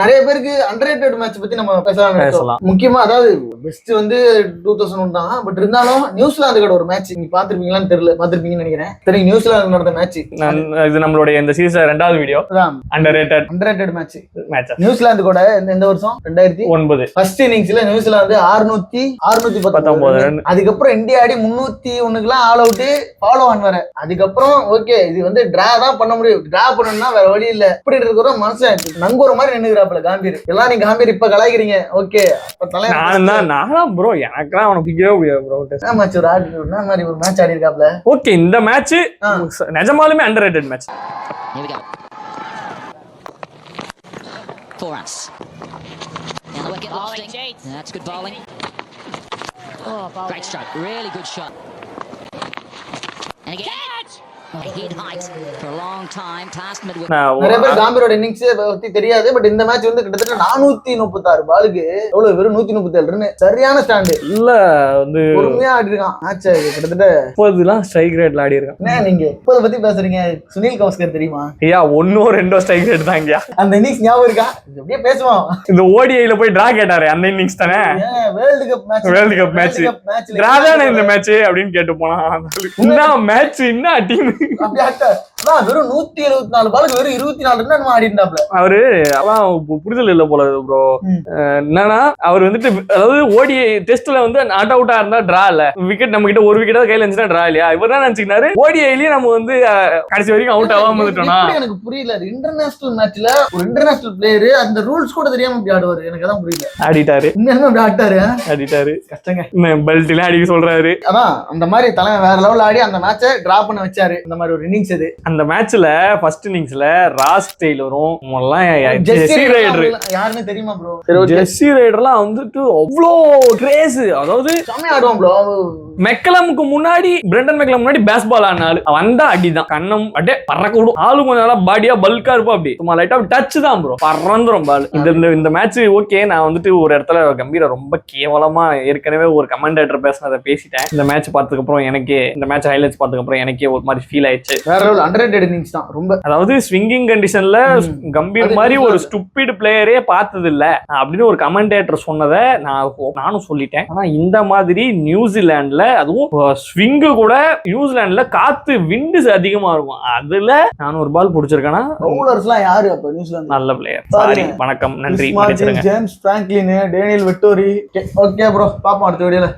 நிறைய பேருக்கு under match பத்தி நம்ம பேசலாம். முக்கியமா அதாவது பெஸ்ட் வந்து டூ தௌசண்ட் ஒன் தான். பட் இருந்தாலும் நியூசிலாந்து கூட ஒரு மேட்ச் நீங்க பாத்திருப்பீங்களான்னு தெரியல பாத்திருப்பீங்கன்னு நினைக்கிறேன். தெரியும் நியூசிலாந்து நடந்த மேட்ச் இது நம்மளுடைய இந்த சீசன் ரெண்டாவது video underrated under match match New Zealand கூட எந்த வருஷம்? ரெண்டாயிரத்தி ஒன்பது. ஃபர்ஸ்ட் இன்னிங்ஸ்ல நியூசிலாந்து அறுநூத்தி அறுநூத்தி பத்தொன்பது. அதுக்கப்புறம் இந்தியா ஆடி முன்னூத்தி ஒண்ணுக்குலாம் ஆல் அவுட் ஃபாலோ ஆன் வர அதுக்கப்புறம் ஓகே இது வந்து டிரா தான் பண்ண முடியும். டிரா பண்ணணும்னா வேற வழி இல்ல. இப்படி இருக்கிற மனுஷன் நங்கூர மாதிரி நின்னுக்கிறாப்புல காம்பீர் எல்லாம் நீங்க காம்பீர் இப்ப கலாய்க்கிறீங்க ஓகே அப்ப தலை நான் தான் நானும் ப்ரோ எனக்குலாம் அவனுக்கு பிடிக்கவே முடியாது ப்ரோ என்ன மேட்ச் ஒரு ஆடி என்ன மாதிரி ஒரு மேட்ச் ஆடி இருக்காப்ல ஓகே இந்த மேட்ச். நிஜமாலுமே underrated match the wicket, lofting. That's good bowling. Great stroke. Really good shot. And again. நிறைய பேர் காம்பீரோட இன்னிங்ஸ் பத்தி தெரியாது பட் இந்த மேட்ச் வந்து கிட்டத்தட்ட நானூத்தி முப்பத்தாறு பாலுக்கு எவ்வளவு வெறும் நூத்தி முப்பத்தி ஏழு ரன் சரியான ஸ்டாண்டு இல்ல வந்து பொறுமையா ஆடி இருக்கான் மேட்ச் கிட்டத்தட்ட முப்பதுலாம் ஸ்ட்ரைக் ரேட்ல ஆடி இருக்கான் என்ன நீங்க இப்போத பத்தி பேசுறீங்க? சுனில் கவஸ்கர் தெரியுமா? ஐயா ஒன்னோ ரெண்டோ ஸ்ட்ரைக் ரேட் தான் ஐயா. அந்த இன்னிங்ஸ் ஞாபகம் இருக்கா? அப்படியே பேசுவோம். இந்த ஓடிஐல போய் டிரா கேட்டாரு அந்த இன்னிங்ஸ் தானே? World Cup match World Cup match. மேட்ச்ல டிரா தானே இந்த மேட்ச் அப்படின்னு கேட்டு போனா என்ன மேட்ச் என்ன டீம் அப்படி ஆட்ட அதான் வெறும் நூத்தி எழுபத்தி நாலு பாலுக்கு வெறும் இருபத்தி நாலு ரன் ஆடி இருந்தாப்ல. அவரு அதான் புரிதல் இல்ல போல ப்ரோ. என்னன்னா அவர் வந்துட்டு அதாவது ஓடி டெஸ்ட்ல வந்து நாட் அவுட்டா இருந்தா டிரா இல்ல. விக்கெட் நம்ம கிட்ட ஒரு விக்கெட் கையில இருந்துச்சுன்னா டிரா இல்லையா? இவர் தான் நினைச்சுக்கினாரு? ஓடிஐலயே நம்ம வந்து கடைசி வரைக்கும் அவுட் ஆகாம எப்படி எனக்கு புரியல. இன்டர்நேஷனல் மேட்ச்ல ஒரு இன்டர்நேஷனல் பிளேயர் அந்த ரூல்ஸ் கூட தெரியாம இப்படி ஆடுவாரு. எனக்கு அதான் புரியல. ஆடிட்டாரு. உண்மையாலுமே அப்படி ஆட்டாரு ஆடிட்டாரு. கஷ்டங்க. பெல்ட் எல்லாம் அடிக்க சொல்றாரு. அதான் அந்த மாதிரி தலைவன் வேற லெவல் ஆடி அந்த மேட்சை டிரா பண்ண வச்சாரு. இந்த மாதிரி ஒரு இன்னிங்ஸ் இது அந்த மேட்ச்ல ஃபர்ஸ்ட் இன்னிங்ஸ்ல ராஸ் டெய்லரும் எல்லாம் ஜெஸ்ஸி ரைடர். யாருன்னு தெரியுமா ப்ரோ ஜெஸ்ஸி ரைடர்லாம் வந்துட்டு அவ்வளோ கிரேஸ் அதாவது செம்மையா ஆடுவான் ப்ரோ மெக்கலமுக்கு முன்னாடி பிரண்டன் மெக்கலம் முன்னாடி பேஸ்பால் ஆனாலு வந்தா அடிதான். கண்ணம் அப்படியே பறக்க விடும். ஆளு கொஞ்சம் நல்லா பாடியா பல்கா இருப்பா அப்படி சும்மா லைட்டா டச் தான் ப்ரோ பறந்துரும் பால் இந்த இந்த இந்த மேட்ச் ஓகே நான் வந்துட்டு ஒரு இடத்துல கம்பீர ரொம்ப கேவலமா ஏற்கனவே ஒரு கமெண்டேட்டர் பேசினதை பேசிட்டேன். இந்த மேட்ச் பார்த்ததுக்கு அப்புறம் எனக்கே இந்த மேட்ச் ஹைலைட்ஸ் பார்த்ததுக்கு அப்புறம் எனக்கே ஒரு மாதிரி ஃபீல் ஆயிடுச்சு. வேற லெவல் அண்டர் இன்னிங்ஸ் தான். ரொம்ப அதாவது ஸ்விங்கிங் கண்டிஷன்ல. கம்பீர் மாதிரி ஒரு. ஸ்டூபிட் பிளேயரே பார்த்தது இல்ல அப்படின்னு ஒரு கமெண்டேட்டர் சொன்னதை நான் நானும் சொல்லிட்டேன். ஆனா இந்த மாதிரி நியூசிலாந்துல அதுவும் ஸ்விங்கு கூட நியூசிலாந்துல காத்து விண்டு அதிகமா இருக்கும். அதுல நான் ஒரு பால் பிடிச்சிருக்கேன்னா பவுலர்ஸ்லாம் யாரு அப்ப நியூசிலாந்து? நல்ல பிளேயர். சாரி வணக்கம். நன்றி. James Franklin Daniel Vettori okay bro பாப்போம் அடுத்த வீடியோல